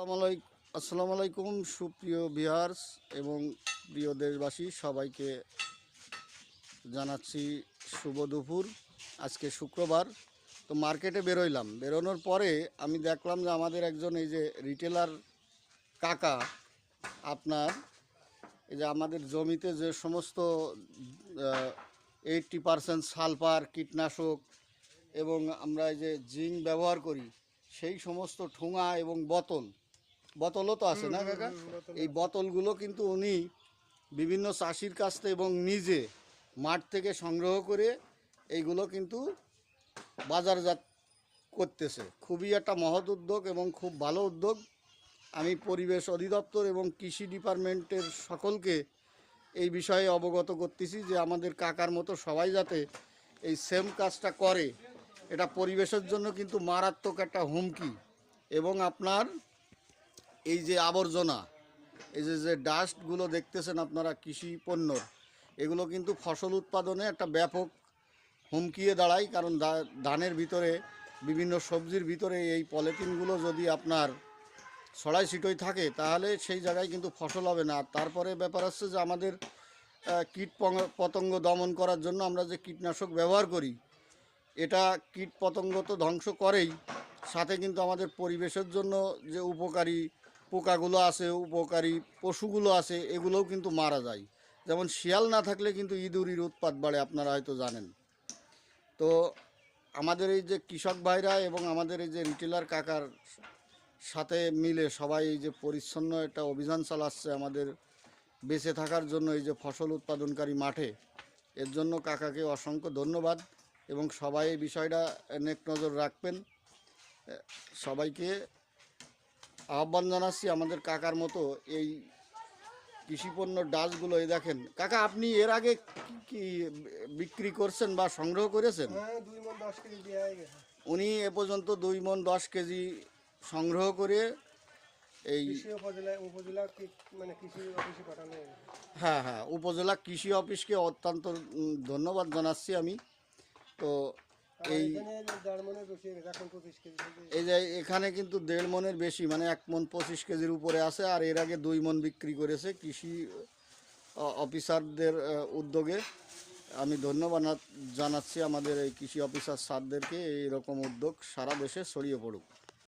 আসসালামু আলাইকুম সুপ্রিয় বিহার্স এবং প্রিয় দেশবাসী, সবাইকে জানাচ্ছি শুভ দুপুর। আজকে শুক্রবার, তো মার্কেটে বেরোইলাম। বেরোনোর পরে আমি দেখলাম যে আমাদের একজন এই যে রিটেলার কাকা, আপনার এই যে আমাদের জমিতে যে সমস্ত এইটটি পারসেন্ট সালফার, কীটনাশক এবং আমরা এই যে জিঙ্ক ব্যবহার করি, সেই সমস্ত ঠোঙা এবং বোতল বোতলও তো আছে না কাকা? এই বোতলগুলো কিন্তু উনি বিভিন্ন চাষির কাছ থেকে এবং নিজে মাঠ থেকে সংগ্রহ করে এইগুলো কিন্তু বাজারজাত করতেছে। খুবই একটা মহৎ উদ্যোগ এবং খুব ভালো উদ্যোগ। আমি পরিবেশ অধিদপ্তর এবং কৃষি ডিপার্টমেন্টের সকলকে এই বিষয়ে অবগত করতেছি যে আমাদের কাকার মতো সবাই যাতে এই সেম কাজটা করে। এটা পরিবেশের জন্য কিন্তু মারাত্মক একটা হুমকি এবং আপনার এই যে আবর্জনা, এই যে যে ডাস্টগুলো দেখতেছেন আপনারা, কৃষি পণ্যর এগুলো কিন্তু ফসল উৎপাদনে একটা ব্যাপক হুমকিয়ে দাঁড়ায়, কারণ ধানের ভিতরে, বিভিন্ন সবজির ভিতরে এই পলিথিনগুলো যদি আপনার ছড়াই ছিটোই থাকে, তাহলে সেই জায়গায় কিন্তু ফসল হবে না। তারপরে ব্যাপার হচ্ছে যে আমাদের কীট পতঙ্গ দমন করার জন্য আমরা যে কীটনাশক ব্যবহার করি, এটা কীট পতঙ্গ তো ধ্বংস করেই, সাথে কিন্তু আমাদের পরিবেশের জন্য যে উপকারী পোকাগুলো আছে, উপকারী পশুগুলো আছে, এগুলোও কিন্তু মারা যায়। যেমন শিয়াল না থাকলে কিন্তু ইঁদুরির উৎপাত বাড়ে, আপনারা হয়তো জানেন। তো আমাদের এই যে কৃষক ভাইরা এবং আমাদের এই যে রিটেলার কাকার সাথে মিলে সবাই এই যে পরিচ্ছন্ন একটা অভিযান চালাচ্ছে আমাদের বেঁচে থাকার জন্য এই যে ফসল উৎপাদনকারী মাঠে, এর জন্য কাকাকে অসংখ্য ধন্যবাদ এবং সবাই এই বিষয়টা নেক নজর রাখবেন। সবাইকে আহ্বান জানাচ্ছি আমাদের কাকার মতো এই কৃষিপণ্য ডাসগুলো এই দেখেন। কাকা আপনি এর আগে কি- কি বিক্রি করছেন বা সংগ্রহ করেছেন? হ্যাঁ উনি এ পর্যন্ত দুই মন দশ কেজি সংগ্রহ করে এই মানে হয়ে। হ্যাঁ উপজেলা কৃষি অফিসকে অত্যন্ত ধন্যবাদ জানাচ্ছি আমি। তো এই এই যে এখানে কিন্তু দেড় মনের বেশি মানে এক মন পঁচিশ কেজির উপরে আছে আর এর আগে দুই মন বিক্রি করেছে কৃষি অফিসারদের উদ্যোগে। আমি ধন্যবাদ জানাচ্ছি আমাদের এই কৃষি অফিসার স্যারদেরকে এইরকম উদ্যোগ সারা দেশে ছড়িয়ে পড়ুক।